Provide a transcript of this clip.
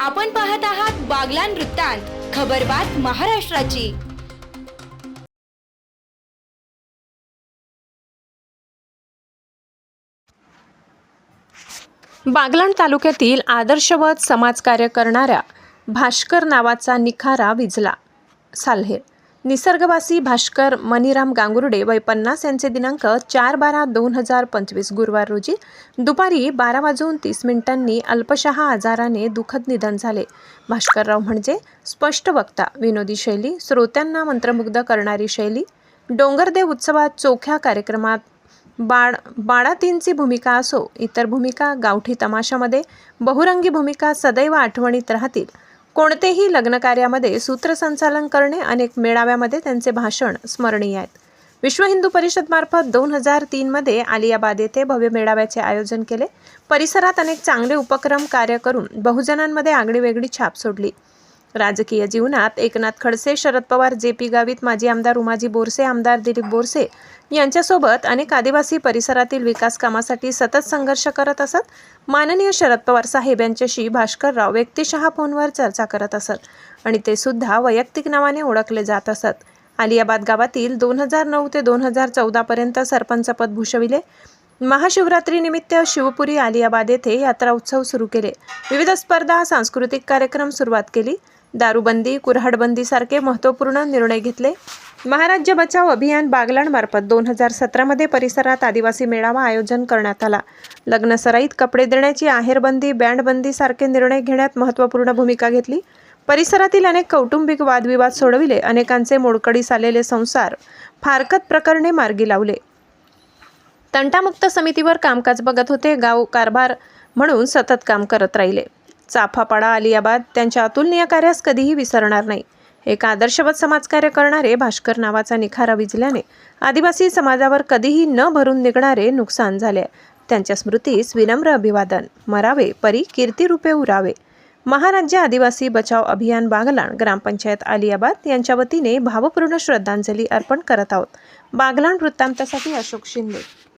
आपण पाहत आहात बागलान वृत्तांत खबरबात महाराष्ट्राची. बागलाण तालुक्यातील आदर्शवत समाजकार्य करणाऱ्या भास्कर नावाचा निखारा विजला साल्हेर. निसर्गवासी भास्कर मनीराम गांगुर्डे वय पन्नास यांचे दिनांक चार बारा दोन हजार पंचवीस गुरुवार रोजी दुपारी बारा वाजून तीस मिनिटांनी अल्पशहा आजाराने दुःखद निधन झाले. भास्करराव म्हणजे स्पष्ट वक्ता विनोदी शैली श्रोत्यांना मंत्रमुग्ध करणारी शैली डोंगरदेव उत्सवात चोख्या कार्यक्रमात बाळ बाळातींची भूमिका असो इतर भूमिका गावठी तमाशामध्ये बहुरंगी भूमिका सदैव आठवणीत राहतील. कोणतेही लग्नकार्यामध्ये सूत्रसंचालन करणे अनेक मेळाव्यामध्ये त्यांचे भाषण स्मरणीय आहेत. विश्व हिंदू परिषदमार्फत दोन हजार तीनमध्ये आलियाबाद येथे भव्य मेळाव्याचे आयोजन केले. परिसरात अनेक चांगले उपक्रम कार्य करून बहुजनांमध्ये आगळीवेगळी छाप सोडली. राजकीय जीवनात एकनाथ खडसे शरद पवार जे पी गावित माजी आमदार उमाजी बोरसे आमदार दिलीप बोरसे यांच्यासोबत अनेक आदिवासी परिसरातील विकास कामासाठी सतत संघर्ष करत असत. माननीय शरद पवार साहेब यांच्याशी भास्करराव व्यक्तिशहा फोनवर चर्चा करत असत आणि ते सुद्धा वैयक्तिक नावाने ओळखले जात असत. आलियाबाद गावातील दोन हजार नऊ ते दोन हजार चौदापर्यंत सरपंचपद भूषविले. महाशिवरात्रीनिमित्त शिवपुरी आलियाबाद येथे यात्रा उत्सव सुरू केले. विविध स्पर्धा सांस्कृतिक कार्यक्रम सुरुवात केली. दारूबंदी कुऱ्हाडबंदीसारखे महत्त्वपूर्ण निर्णय घेतले. महाराज्य बचाव अभियान बागलाणमार्फत दोन हजार सतरामध्ये परिसरात आदिवासी मेळावा आयोजन करण्यात आला. लग्नसराईत कपडे देण्याची आहेरबंदी बँडबंदीसारखे निर्णय घेण्यात महत्त्वपूर्ण भूमिका घेतली. परिसरातील अनेक कौटुंबिक वादविवाद सोडविले. अनेकांचे मोडकळीस आलेले संसार फारकत प्रकरणे मार्गी लावले. तंटामुक्त समितीवर कामकाज बघत होते. गाव कारभार म्हणून सतत काम करत राहिले. चाफापाडा आलियाबाद त्यांच्या अतुलनीय कार्यास कधीही विसरणार नाही. एक आदर्शवत समाजकार्य करणारे भास्कर नावाचा निखारा विजल्याने आदिवासी समाजावर कधीही न भरून निघणारे नुकसान झाले. त्यांच्या स्मृतीस विनम्र अभिवादन मरावे परी कीर्तिरूपे उरावे. महाराज्य आदिवासी बचाव अभियान बागलाण ग्रामपंचायत आलियाबाद यांच्या वतीने भावपूर्ण श्रद्धांजली अर्पण करत आहोत. बागलाण वृत्तांतासाठी अशोक शिंदे.